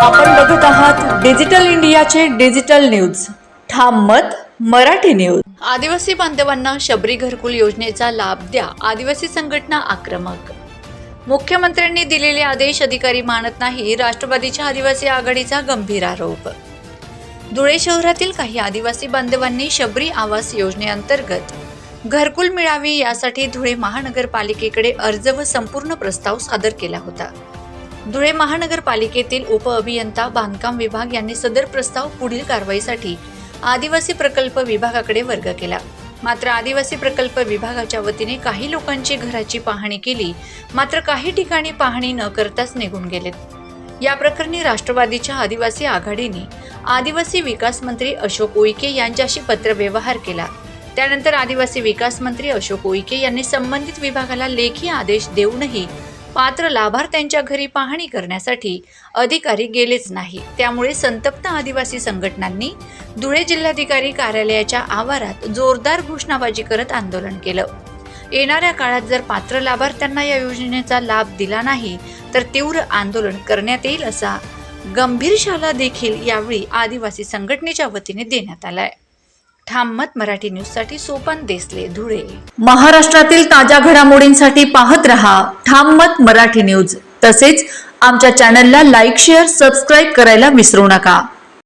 आपण बघूत आहात डिजिटल इंडियाचे डिजिटल न्यूज. ठाम मत मराठी न्यूज. आदिवासी बांधवांना शबरी घरकुल योजनेचा लाभ द्या आदिवासी संघटना आक्रमक. मुख्यमंत्र्यांनी दिलेले आदेश अधिकारी मानत नाही राष्ट्रवादीच्या आदिवासी आघाडीचा गंभीर आरोप. धुळे शहरातील काही आदिवासी बांधवांनी शबरी आवास योजनेअंतर्गत घरकुल मिळावी यासाठी धुळे महानगरपालिकेकडे अर्ज व संपूर्ण प्रस्ताव सादर केला होता. धुळे महानगरपालिकेतील उपअभियंता बांधकाम विभाग यांनी सदर प्रस्ताव पुढील कारवाईसाठी आदिवासी प्रकल्प विभागाकडे वर्ग केला. मात्र आदिवासी प्रकल्प विभागाच्या वतीने काही लोकांची घराची पाहणी केली मात्र काही ठिकाणी पाहणी न करताच निघून गेलेत. या प्रकरणी राष्ट्रवादीच्या आदिवासी आघाडीने आदिवासी विकास मंत्री अशोक उईके यांच्याशी पत्रव्यवहार केला. त्यानंतर आदिवासी विकास मंत्री अशोक उईके यांनी संबंधित विभागाला लेखी आदेश देऊनही पात्र लाभार्थ्यांच्या घरी पाहणी करण्यासाठी अधिकारी गेलेच नाही त्यामुळे संतप्त आदिवासी संघटनांनी धुळे जिल्हाधिकारी कार्यालयाच्या आवारात जोरदार घोषणाबाजी करत आंदोलन केलं. येणाऱ्या काळात जर पात्र लाभार्थ्यांना या योजनेचा लाभ दिला नाही तर तीव्र आंदोलन करण्यात येईल असा गंभीर शाला देखील यावेळी आदिवासी संघटनेच्या वतीने देण्यात आलाय. ठाम मत मराठी न्यूजसाठी सोपान देसले धुळे. महाराष्ट्रातील ताज्या घडामोडींसाठी पाहत रहा ठाम मत मराठी न्यूज. तसेच आमच्या चॅनलला लाईक शेअर सबस्क्राईब करायला विसरू नका.